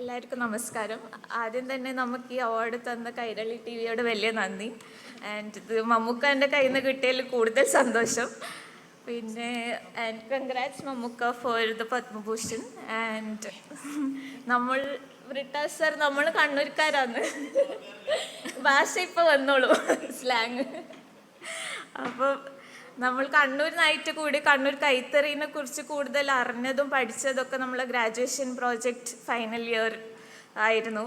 എല്ലാവർക്കും നമസ്കാരം. ആദ്യം തന്നെ നമുക്ക് ഈ അവാർഡ് തന്ന കൈരളി ടി വിയോട് വലിയ നന്ദി. ആൻഡ് ഇത് മമ്മൂക്ക എന്റെ കയ്യിൽ നിന്ന് കിട്ടിയതിൽ കൂടുതൽ സന്തോഷം. പിന്നെ and congrats Mammookka for the Padma Bhushan. And നമ്മൾ ബ്രിട്ടാസ് സർ നമ്മൾ കണ്ണൂർക്കാരാണ് ഭാഷ ഇപ്പോൾ വന്നോളൂ സ്ലാങ് അപ്പോൾ നമ്മൾ കണ്ണൂർ കണ്ണൂരിനായിട്ട് കൂടി കണ്ണൂർ കൈത്തറിനെ കുറിച്ച് കൂടുതൽ അറിഞ്ഞതും പഠിച്ചതൊക്കെ നമ്മൾ ഗ്രാജുവേഷൻ പ്രോജക്റ്റ് ഫൈനൽ ഇയർ ആയിരുന്നു.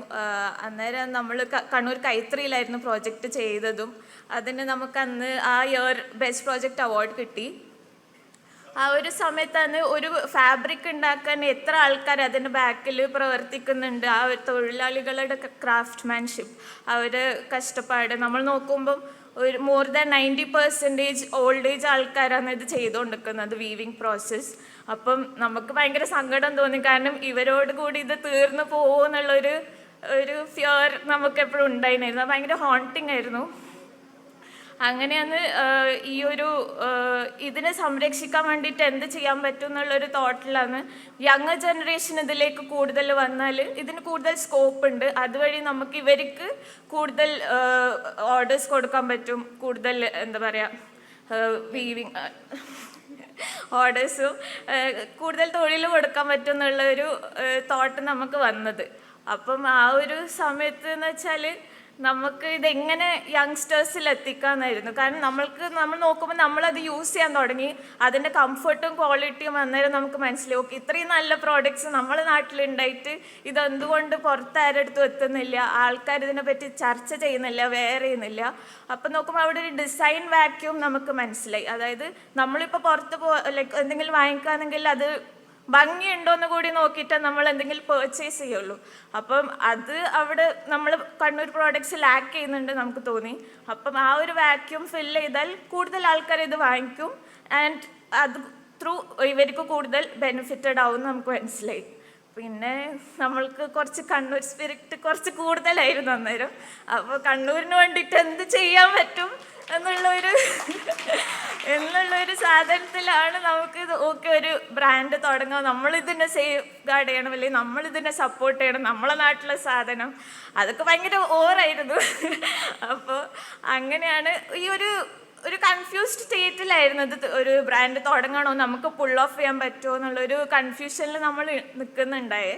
അന്നേരം നമ്മൾ കണ്ണൂർ കൈത്തറിയിലായിരുന്നു പ്രോജക്റ്റ് ചെയ്തതും. അതിന് നമുക്ക് അന്ന് ആ ഇയർ ബെസ്റ്റ് പ്രോജക്റ്റ് അവാർഡ് കിട്ടി. ആ ഒരു സമയത്താണ് ഒരു ഫാബ്രിക് ഉണ്ടാക്കാൻ എത്ര ആൾക്കാർ അതിന്റെ ബാക്കിൽ പ്രവർത്തിക്കുന്നുണ്ട്. ആ ഒരു തൊഴിലാളികളുടെ ക്രാഫ്റ്റ്മാൻഷിപ്പ് അവരുടെ കഷ്ടപ്പാട് നമ്മൾ നോക്കുമ്പം ഒരു more than ninety percentage old age ആൾക്കാരാണ് ഇത് ചെയ്തുകൊണ്ടിരിക്കുന്നത് വീവിങ് പ്രോസസ്സ് അപ്പം നമുക്ക് ഭയങ്കര സങ്കടം തോന്നി. കാരണം ഇവരോട് കൂടി ഇത് തീർന്നു പോകുമെന്നുള്ളൊരു ഒരു ഫിയർ നമുക്ക് എപ്പോഴും ഉണ്ടായിരുന്നു ഭയങ്കര ഹോണ്ടിങ് ആയിരുന്നു. അങ്ങനെയാണ് ഈ ഒരു ഇതിനെ സംരക്ഷിക്കാൻ വേണ്ടിയിട്ട് എന്ത് ചെയ്യാൻ പറ്റും എന്നുള്ളൊരു തോട്ടിലാണ് യങ് ജനറേഷൻ ഇതിലേക്ക് കൂടുതൽ വന്നാൽ. ഇതിന് കൂടുതൽ സ്കോപ്പ് ഉണ്ട്. അതുവഴി നമുക്ക് ഇവർക്ക് കൂടുതൽ ഓർഡേഴ്സ് കൊടുക്കാൻ പറ്റും. കൂടുതൽ എന്താ പറയുക വീവിങ് ഓർഡേഴ്സും കൂടുതൽ തൊഴിൽ കൊടുക്കാൻ പറ്റും എന്നുള്ള ഒരു തോട്ട് നമുക്ക് വന്നത്. അപ്പം ആ ഒരു സമയത്ത് എന്ന് വെച്ചാൽ നമുക്ക് ഇതെങ്ങനെ യങ്സ്റ്റേഴ്സിൽ എത്തിക്കാന്നായിരുന്നു കാരണം നമ്മൾക്ക് നമ്മൾ നോക്കുമ്പോൾ നമ്മളത് യൂസ് ചെയ്യാൻ തുടങ്ങി. അതിന്റെ കംഫർട്ടും ക്വാളിറ്റിയും അന്നേരം നമുക്ക് മനസ്സിലാവും ഇത്രയും നല്ല പ്രോഡക്റ്റ്സ് നമ്മളെ നാട്ടിലുണ്ടായിട്ട് ഇതെന്തുകൊണ്ട് പുറത്താരടുത്തും എത്തുന്നില്ല? ആൾക്കാർ ഇതിനെപ്പറ്റി ചർച്ച ചെയ്യുന്നില്ല വെയർ ചെയ്യുന്നില്ല. അപ്പം നോക്കുമ്പോൾ അവിടെ ഒരു ഡിസൈൻ വാക്യൂം നമുക്ക് മനസ്സിലായി. അതായത് നമ്മളിപ്പോൾ പുറത്ത് പോ ലൈക്ക് എന്തെങ്കിലും വാങ്ങിക്കുകയാണെങ്കിൽ അത് ഭംഗിയുണ്ടോന്ന് കൂടി നോക്കിയിട്ട് നമ്മൾ എന്തെങ്കിലും പേർച്ചേസ് ചെയ്യുള്ളൂ. അപ്പം അത് അവിടെ നമ്മൾ കണ്ണൂർ പ്രോഡക്റ്റ്സ് ലാക്ക് ചെയ്യുന്നുണ്ട് നമുക്ക് തോന്നി. അപ്പം ആ ഒരു വാക്യൂം ഫിൽ ചെയ്താൽ കൂടുതൽ ആൾക്കാർ ഇത് വാങ്ങിക്കും. ആൻഡ് അത് ത്രൂ ഇവർക്ക് കൂടുതൽ ബെനിഫിറ്റഡ് ആവും എന്ന് നമുക്ക് മനസ്സിലായി. പിന്നെ നമ്മൾക്ക് കുറച്ച് കണ്ണൂർ സ്പിരിറ്റ് കുറച്ച് കൂടുതലായിരുന്നു അന്നേരം. അപ്പോൾ കണ്ണൂരിന് വേണ്ടിയിട്ട് എന്ത് ചെയ്യാൻ പറ്റും എന്നുള്ളൊരു എന്നുള്ളൊരു സാധനത്തിലാണ് നമുക്ക് ഓക്കെ ഒരു ബ്രാൻഡ് തുടങ്ങുക. നമ്മൾ ഇതിനെ സേഫ് ഗാർഡ് ചെയ്യണം അല്ലെങ്കിൽ നമ്മൾ ഇതിനെ സപ്പോർട്ട് ചെയ്യണം നമ്മളെ നാട്ടിലെ സാധനം. അതൊക്കെ ഭയങ്കര ഓവറായിരുന്നു അപ്പോൾ അങ്ങനെയാണ് ഈ ഒരു ഒരു കൺഫ്യൂസ്ഡ് സ്റ്റേറ്റിലായിരുന്നു ഇത് ഒരു ബ്രാൻഡ് തുടങ്ങണോ നമുക്ക് പുൾ ഓഫ് ചെയ്യാൻ പറ്റുമോ എന്നുള്ളൊരു കൺഫ്യൂഷനിൽ നമ്മൾ നിൽക്കുന്നുണ്ടായേ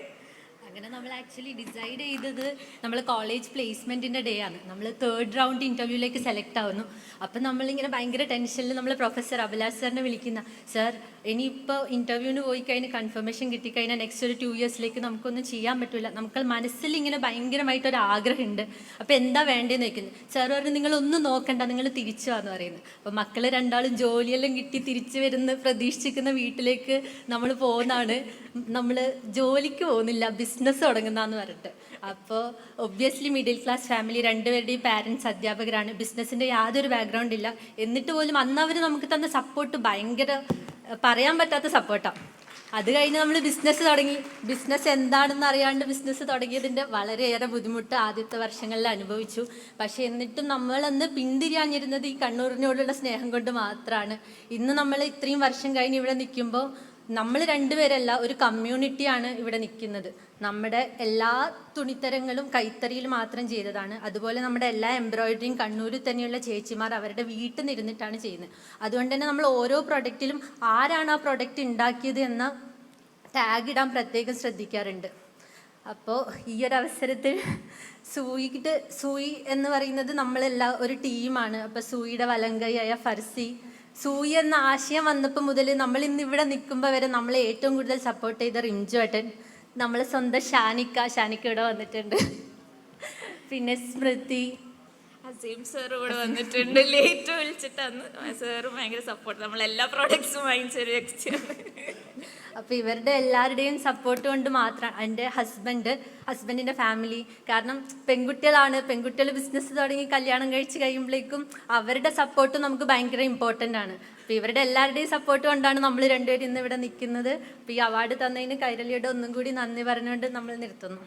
അങ്ങനെ നമ്മൾ ആക്ച്വലി ഡിസൈഡ് ചെയ്തത് നമ്മൾ കോളേജ് പ്ലേസ്മെന്റിന്റെ ഡേ ആണ്. നമ്മൾ തേർഡ് റൗണ്ട് ഇന്റർവ്യൂവിലേക്ക് സെലക്ട് ആവുന്നു. അപ്പം നമ്മളിങ്ങനെ ഭയങ്കര ടെൻഷനിൽ നമ്മൾ പ്രൊഫസർ അഭിലാഷ് സാറിനെ വിളിക്കുന്ന സാർ ഇനിയിപ്പോൾ ഇന്റർവ്യൂവിന് പോയി കഴിഞ്ഞ് കൺഫർമേഷൻ കിട്ടിക്കഴിഞ്ഞാൽ നെക്സ്റ്റ് ഒരു ടു ഇയേഴ്സിലേക്ക് നമുക്കൊന്നും ചെയ്യാൻ പറ്റില്ല നമുക്ക് മനസ്സിൽ ഇങ്ങനെ ഭയങ്കരമായിട്ടൊരു ആഗ്രഹമുണ്ട്. അപ്പോൾ എന്താ വേണ്ടതെന്ന് ചോദിക്കുന്നത് സാർ പറഞ്ഞു നിങ്ങളൊന്നും നോക്കണ്ട. നിങ്ങൾ തിരിച്ചു വന്നു പറയുന്നത് അപ്പോൾ മക്കൾ രണ്ടാളും ജോലിയെല്ലാം കിട്ടി തിരിച്ചു വരുന്ന പ്രതീക്ഷിക്കുന്ന വീട്ടിലേക്ക് നമ്മൾ പോകുന്നതാണ് നമ്മൾ ജോലിക്ക് പോകുന്നില്ല. ബിസിനസ് തുടങ്ങുന്നതെന്ന് പറഞ്ഞിട്ട്. അപ്പോൾ ഒബ്വിയസ്ലി മിഡിൽ ക്ലാസ് ഫാമിലി രണ്ടുപേരുടെയും പാരൻസ് അധ്യാപകരാണ്. ബിസിനസ്സിന്റെ യാതൊരു ബാക്ക്ഗ്രൗണ്ട് ഇല്ല. എന്നിട്ട് പോലും അന്ന് അവർ നമുക്ക് തന്ന സപ്പോർട്ട് ഭയങ്കര പറയാൻ പറ്റാത്ത സപ്പോർട്ടാണ് അത് കഴിഞ്ഞ് നമ്മൾ ബിസിനസ് തുടങ്ങി. ബിസിനസ് എന്താണെന്ന് അറിയാണ്ട് ബിസിനസ് തുടങ്ങിയതിന്റെ വളരെയേറെ ബുദ്ധിമുട്ട് ആദ്യത്തെ വർഷങ്ങളിൽ അനുഭവിച്ചു. പക്ഷെ എന്നിട്ടും നമ്മളന്ന് പിന്തിരിയാഞ്ഞിരുന്നത് ഈ കണ്ണൂരിനോടുള്ള സ്നേഹം കൊണ്ട് മാത്രമാണ് ഇന്ന് നമ്മൾ ഇത്രയും വർഷം കഴിഞ്ഞ് ഇവിടെ നിൽക്കുമ്പോൾ നമ്മൾ രണ്ടുപേരല്ല ഒരു കമ്മ്യൂണിറ്റിയാണ് ഇവിടെ നിൽക്കുന്നത്. നമ്മുടെ എല്ലാ തുണിത്തരങ്ങളും കൈത്തറിയിൽ മാത്രം ചെയ്തതാണ്. അതുപോലെ നമ്മുടെ എല്ലാ എംബ്രോയിഡറിയും കണ്ണൂരിൽ തന്നെയുള്ള ചേച്ചിമാർ അവരുടെ വീട്ടിൽ നിന്നിരുന്നിട്ടാണ് ചെയ്യുന്നത്. അതുകൊണ്ട് തന്നെ നമ്മൾ ഓരോ പ്രൊഡക്റ്റിലും ആരാണ് ആ പ്രൊഡക്റ്റ് ഉണ്ടാക്കിയത് എന്ന ടാഗ് ഇടാൻ പ്രത്യേകം ശ്രദ്ധിക്കാറുണ്ട്. അപ്പോൾ ഈ ഒരു അവസരത്തിൽ സൂയിട്ട് സൂയി എന്ന് പറയുന്നത് നമ്മളെല്ലാം ഒരു ടീമാണ് അപ്പോൾ സൂയിയുടെ വലങ്കയായ ഫർസി സൂയി എന്ന ആശയം വന്നപ്പോൾ മുതൽ നമ്മൾ ഇന്ന് ഇവിടെ നിൽക്കുമ്പോൾ വരെ നമ്മളെ ഏറ്റവും കൂടുതൽ സപ്പോർട്ട് ചെയ്ത റിംജു ഏട്ടൻ. നമ്മളെ സ്വന്തം ഷാനിക്ക ഷാനിക്ക ഇവിടെ വന്നിട്ടുണ്ട്. പിന്നെ സ്മൃതി. അസീം സാർ ഇവിടെ വന്നിട്ടുണ്ട്. ലേറ്റ് വിളിച്ചിട്ടാണ് സാറ് ഭയങ്കര സപ്പോർട്ട് നമ്മൾ എല്ലാ പ്രോഡക്ട്സും വാങ്ങിച്ചൊരു വ്യക്തിയാണ്. അപ്പോൾ ഇവരുടെ എല്ലാവരുടെയും സപ്പോർട്ട് കൊണ്ട് മാത്രം എന്റെ ഹസ്ബൻഡ് ഹസ്ബൻഡിന്റെ ഫാമിലി കാരണം പെൺകുട്ടികളാണ്. പെൺകുട്ടികൾ ബിസിനസ് തുടങ്ങി കല്യാണം കഴിച്ച് കഴിയുമ്പോഴേക്കും അവരുടെ സപ്പോർട്ട് നമുക്ക് ഭയങ്കര ഇമ്പോർട്ടന്റ് ആണ്. അപ്പോൾ ഇവരുടെ എല്ലാവരുടെയും സപ്പോർട്ട് കൊണ്ടാണ് നമ്മൾ രണ്ടുപേരും ഇന്ന് ഇവിടെ നിൽക്കുന്നത്. അപ്പോൾ ഈ അവാർഡ് തന്നതിന് കൈരളിയുടെ ഒന്നും കൂടി നന്ദി പറഞ്ഞുകൊണ്ട് നമ്മൾ നിർത്തുന്നു.